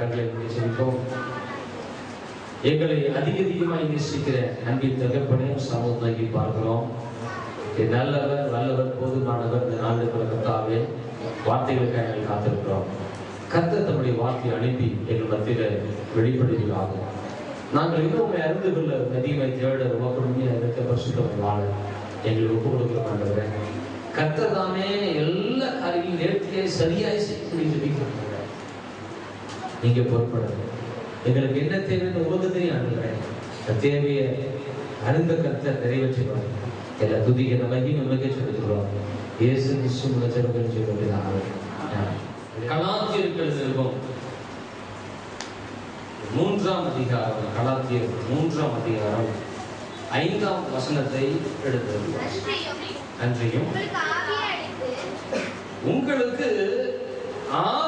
கண்களை மூடி செவிப்போம் எங்களை அதிக அதிகமாக நேசிக்கிற அன்பின் தகப்பனையும் சமூகத்தை பார்க்கிறோம். என் நல்லவர் வல்லவர் போதுமானவர் இந்த நாளுக்கு கத்தாவே வார்த்தைகளுக்காக நாங்கள் காத்திருக்கிறோம். கத்த தம்முடைய வார்த்தையை அனுப்பி எங்கள் மத்தியில் வெளிப்படுகிறார்கள். நாங்கள் இன்னும் அறிந்து கொள்ள அதிகமாய் தேட ரொம்ப இருக்க பரிசுத்தமை வாழ. எங்களுக்கு ஒப்பு கொடுக்க மாட்டேன் கர்த்தர் தானே எல்லா காரியங்களும் நேர்த்தியை சரியாய் செய்யக்கூடிய நீங்க பொறுப்படுங்க எங்களுக்கு என்ன தேவைன்னு உங்களுக்கு தெரியும் ஆண்டுகிறேன் அந்த தேவையை அறிந்த கர்த்தர் நிறைவேற்றுவார். எல்லா துதிக்க மகிமை உலகே செலுத்துகிறோம் இயேசு கிறிஸ்து முகச்சரங்கள் செய்வதாக கலாத்தியர்கள் செல்வம் மூன்றாம் அதிகாரம் கலாத்தியர் மூன்றாம் அதிகாரம் ஐந்தாம் வசனத்தை எடுத்தது அன்றையும் உங்களுக்கு ஆவியை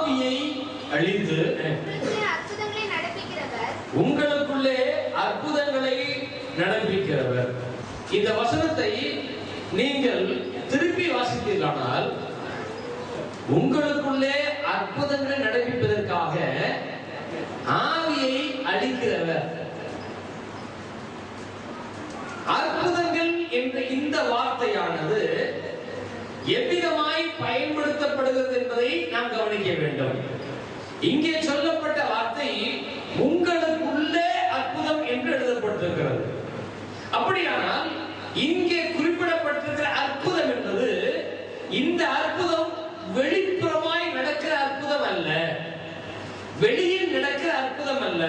அழித்து உங்களுக்குள்ளே அற்புதங்களை நடப்பிக்கிறவர். இந்த வசனத்தை நீங்கள் திருப்பி வாசித்தீர்களானால் உங்களுக்குள்ளே அற்புதங்களை நடப்பிப்பதற்காக ஆவியை அளிக்கிறவர் அற்புதங்கள் என்ற இந்த வார்த்தையானது எவ்விதமாய் பயன்படுத்தப்படுகிறது என்பதை நாம் கவனிக்க வேண்டும். இங்கே சொல்லப்பட்ட வார்த்தை உங்களுக்குள்ளே அற்புதம் என்று எழுதப்பட்டிருக்கிறது. அப்படியானால் இங்கே குறிப்பிடப்பட்டிருக்கிற அற்புதம் என்பது இந்த அற்புதம் வெளிப்புறமாய் நடக்கிற அற்புதம் அல்ல. வெளியில் நடக்கிற அற்புதம் அல்ல.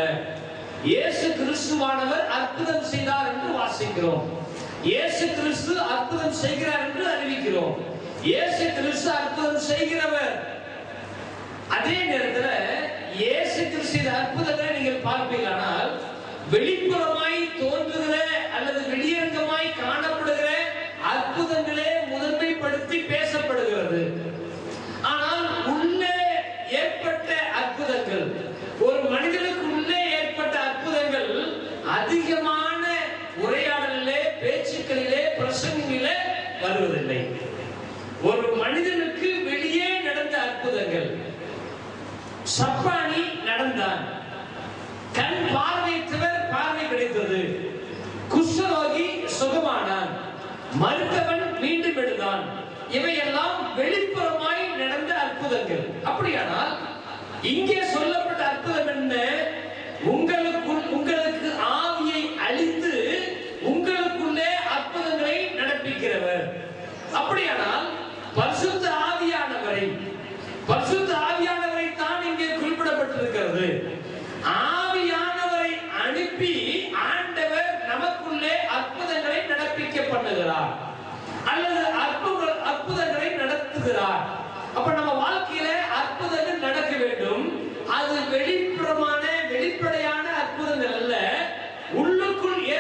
இயேசு கிறிஸ்துவானவர் அற்புதம் செய்தார் என்று வாசிக்கிறோம். இயேசு கிறிஸ்து அற்புதம் செய்கிறார் என்று அறிவிக்கிறோம். இயேசு கிறிஸ்து அற்புதம் செய்கிறவர். அதே நேரத்தில் இயேசு கிறிஸ்துவின் அற்புதத்தை நீங்கள் பார்ப்பீர்களானால் வெளிப்புறமாய் தோன்றுகிற அல்லது வெளியரங்கமாய் காணப்படுகிற அற்புதங்களே முதன்மைப்படுத்தி பேசப்படுகிறது. ஆனால் உள்ளே ஏற்பட்ட அற்புதங்கள் ஒரு மனிதனுக்கு உள்ளே ஏற்பட்ட அற்புதங்கள் அதிகமான உரையாடலிலே பேச்சுக்களிலே பிரசங்கிலே வருவதில்லை ஒரு மனிதனுக்கு வெளியே நடந்த அற்புதங்கள் சப்பானி நடந்தான். கண் பார்வையற்றவர் பார்வை கிடைத்தது. குஷ்டரோகி சுகமானான். மருத்துவன் மீண்டும் எழுந்தான். இவையெல்லாம் வெளிப்புறமாய் நடந்த அற்புதங்கள். அப்படியானால் இங்கே சொல்லப்பட்ட அற்புதம் என்ன? உங்களுக்குள்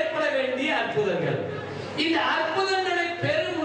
ஏற்பட வேண்டிய அற்புதங்கள். இந்த அற்புதங்களை பெரும்